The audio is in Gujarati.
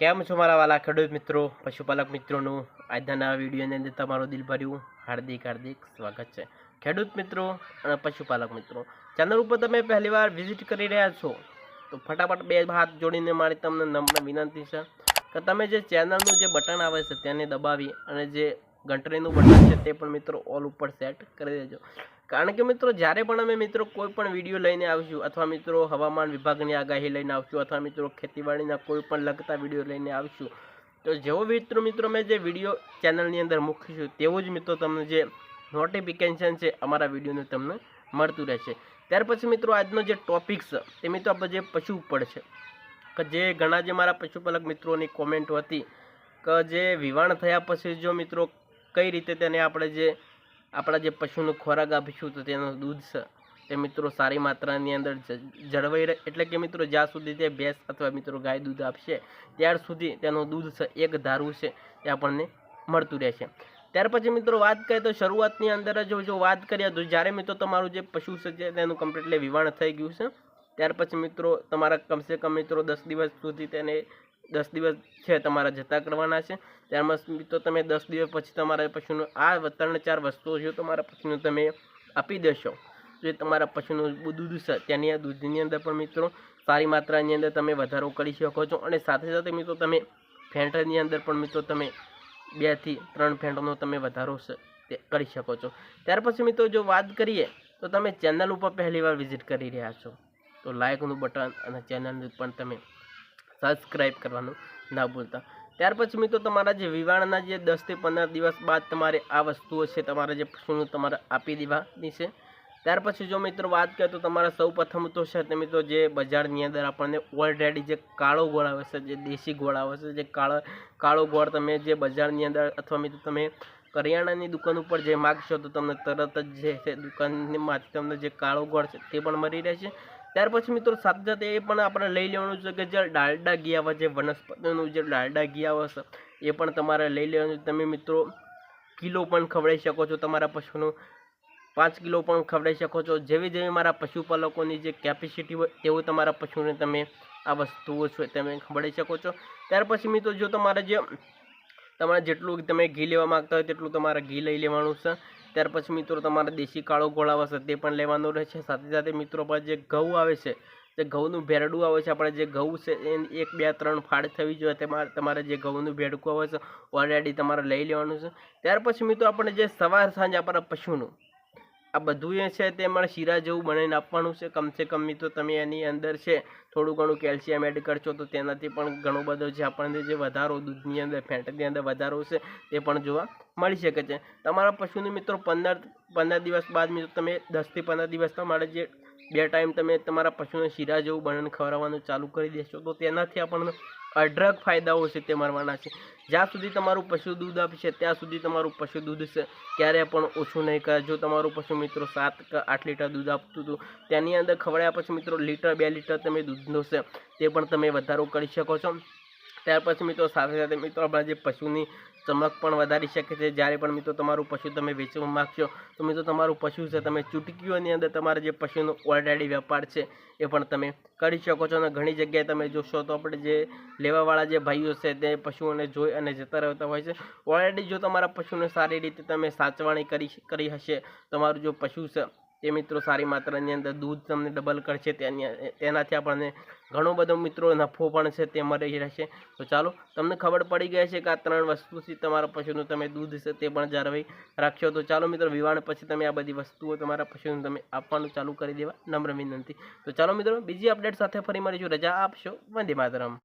કેમ છો મારા વાલા ખેડૂત મિત્રો, પશુપાલક મિત્રોનું? આજના નવા વિડીયોની અંદર તમારું દિલભર્યું હાર્દિક હાર્દિક સ્વાગત છે. ખેડૂત મિત્રો અને પશુપાલક મિત્રો, ચેનલ ઉપર તમે પહેલીવાર વિઝિટ કરી રહ્યા છો, તો ફટાફટ બે હાથ જોડીને મારી તમને નમ્ર વિનંતી છે કે તમે જે ચેનલનું જે બટન આવે છે, તેને દબાવી અને જે ઘંટડીનું બટન છે, તે પણ મિત્રો ઓલ ઉપર સેટ કરી દેજો. કારણ કે મિત્રો, જ્યારે પણ અમે મિત્રો કોઈ પણ વીડિયો લઈને આવીશું અથવા મિત્રો હવામાન વિભાગની આગાહી લઈને આવશું અથવા મિત્રો ખેતીવાડીના કોઈ પણ લગતા વીડિયો લઈને આવીશું, તો જેવો મિત્રો મિત્રો અમે જે વીડિયો ચેનલની અંદર મૂકીશું તેવું જ મિત્રો તમને જે નોટિફિકેશન છે, અમારા વિડીયોનું તમને મળતું રહેશે. ત્યાર પછી મિત્રો, આજનો જે ટોપિક છે, તે મિત્રો આપણે જે પશુ ઉપર છે, કે જે ઘણા જે મારા પશુપાલક મિત્રોની કોમેન્ટ હતી, કે જે વિવાણ થયા પછી જો મિત્રો કઈ રીતે તેને આપણે જે આપણા જે પશુનો ખોરાક આપીશું તો તેનું દૂધ તે મિત્રો સારી માત્રાની અંદર જળવાઈ રહે. એટલે કે મિત્રો જ્યાં સુધી તે ભેંસ અથવા મિત્રો ગાય દૂધ આપશે, ત્યાર સુધી તેનું દૂધ એક ધારું છે, તે આપણને મળતું રહેશે. ત્યાર પછી મિત્રો વાત કરીએ તો શરૂઆતની અંદર જ જો વાત કરીએ તો જ્યારે મિત્રો તમારું જે પશુ છે તેનું કમ્પ્લીટલી વિવાણ થઈ ગયું છે, ત્યાર પછી મિત્રો તમારા કમસે કમ મિત્રો દસ દિવસ સુધી તેને દસ દિવસ છે તમારા જતા કરવાના છે. ત્યારમાં મિત્રો તમે દસ દિવસ પછી તમારા પશુનું, આ ત્રણ ચાર વસ્તુઓ છે તમારા પશુનું તમે આપી દેશો. જે તમારા પશુનું દૂધ છે તેની આ દૂધની અંદર પણ મિત્રો સારી માત્રાની અંદર તમે વધારો કરી શકો છો અને સાથે સાથે મિત્રો તમે ફેંટની અંદર પણ મિત્રો તમે બેથી ત્રણ ફેંટનો તમે વધારો કરી શકો છો. ત્યાર પછી મિત્રો જો વાત કરીએ તો તમે ચેનલ ઉપર પહેલી વાર વિઝિટ કરી રહ્યા છો, તો લાઇકનું બટન અને ચેનલને પણ તમે સબસ્ક્રાઈબ કરવાનું ના ભૂલતા. ત્યાર પછી મિત્રો, તમારા જે વિવાણના જે દસથી પંદર દિવસ બાદ તમારે આ વસ્તુઓ છે, તમારે જે શું તમારે આપી દેવાની છે. ત્યાર પછી જો મિત્રો વાત કરીએ તો તમારા સૌ પ્રથમ તો છે તે મિત્રો જે બજારની અંદર આપણને ઓલરેડી જે કાળો ગોળ આવે છે, જે દેશી ગોળ આવે છે, જે કાળો કાળો ગોળ તમે જે બજારની અંદર અથવા મિત્રો તમે કરિયાણાની દુકાન ઉપર જે માગશો તો તમને તરત જ જે છે દુકાનમાંથી તમને જે કાળો ગોળ છે તે પણ મળી રહેશે. ત્યાર પછી મિત્રો સાથે સાથે એ પણ આપણે લઈ લેવાનું છે કે જે ડાલડા ઘી આવે, જે વનસ્પતિનું જે ડાલડા ઘી આવે છે, એ પણ તમારે લઈ લેવાનું છે. તમે મિત્રો કિલો પણ ખવડાવી શકો છો, તમારા પશુનું પાંચ કિલો પણ ખવડાવી શકો છો. જેવી જેવી મારા પશુપાલકોની જે કેપેસિટી હોય, તેવું તમારા પશુને તમે આ વસ્તુઓ છે, તમે ખવડાવી શકો છો. ત્યાર પછી મિત્રો જો તમારે જે, તમારે જેટલું તમે ઘી લેવા માંગતા હોય, તેટલું તમારે ઘી લઈ લેવાનું છે. ત્યાર પછી મિત્રો તમારે દેશી કાળો ગોળ છે તે પણ લેવાનું રહે છે સાથે સાથે મિત્રો પર જે ઘઉં આવે છે જે ઘઉંનું ભેરડું આવે છે. આપણે જે ઘઉં છે એ એક, બે, ત્રણ ફાળ થવી જોઈએ. તેમાં તમારે જે ઘઉંનું ભેડકું આવે છે ઓલરેડી તમારે લઈ લેવાનું છે. ત્યાર પછી મિત્રો આપણે જે સવાર સાંજ આપણા પશુનું આ બધું જે છે તે મારે શીરા જેવું બનાવીને આપવાનું છે. કમસે કમ મિત્રો તમે એની અંદર છે, થોડું ઘણું કેલ્શિયમ એડ કરશો તો તેનાથી પણ ઘણો બધો જે આપણને જે વધારો દૂધની અંદર, ફેટની અંદર વધારો છે તે પણ જોવા મળી શકે છે. તમારા પશુને મિત્રો પંદર પંદર દિવસ બાદ મિત્રો તમે દસથી પંદર દિવસ તમારે જે બે ટાઈમ તમે તમારા પશુને શીરા જેવું બનાવીને ખવડાવવાનું ચાલુ કરી દેશો, તો તેનાથી આપણને અઢળક ફાયદાઓ છે તે મળવાના છે. જ્યાં સુધી તમારું પશુ દૂધ આપશે, ત્યાં સુધી તમારું પશુ દૂધ છે ક્યારેય પણ ઓછું નહીં કરે. જો તમારું પશુ મિત્રો સાત કે, આઠ લીટર દૂધ આપતું હતું, તેની અંદર ખવડાવ્યા પછી મિત્રો લીટર, બે લીટર તમે દૂધનો છે તે પણ તમે વધારો કરી શકો છો. ત્યાર પછી મિત્રો સાથે સાથે મિત્રો આપણા જે પશુની ચમક પણ વધારી શકે છે. જ્યારે પણ મિત્રો તમારું પશુ તમે વેચવા માગશો, તો મિત્રો તમારું પશુ છે તમે ચૂંટકીઓની અંદર તમારા જે પશુનો ઓલરેડી વેપાર છે એ પણ તમે કરી શકો છો. અને ઘણી જગ્યાએ તમે જોશો તો આપણે જે લેવાવાળા જે ભાઈઓ છે તે પશુઓને જોઈ અને જતા રહેતા હોય છે. ઓલરેડી જો તમારા પશુને સારી રીતે તમે સાચવણી કરી કરી હશે, તમારું જો પશુ છે તે મિત્રો સારી માત્રાની અંદર દૂધ તમને ડબલ કરશે, તેની તેનાથી આપણને ઘણો બધો મિત્રો નફો પણ છે, તે મળી રહેશે. તો ચાલો, તમને ખબર પડી ગઈ છે કે આ ત્રણ વસ્તુથી તમારા પશુનું તમે દૂધ છે, તે પણ જાળવી રાખશો. તો ચાલો મિત્રો, વિવાણ પછી તમે આ બધી વસ્તુઓ તમારા પશુને તમે આપવાનું ચાલુ કરી દેવા નમ્ર વિનંતી. તો ચાલો મિત્રો, બીજી અપડેટ સાથે ફરી મળીશું. રજા આપશો. વંદે માતરમ.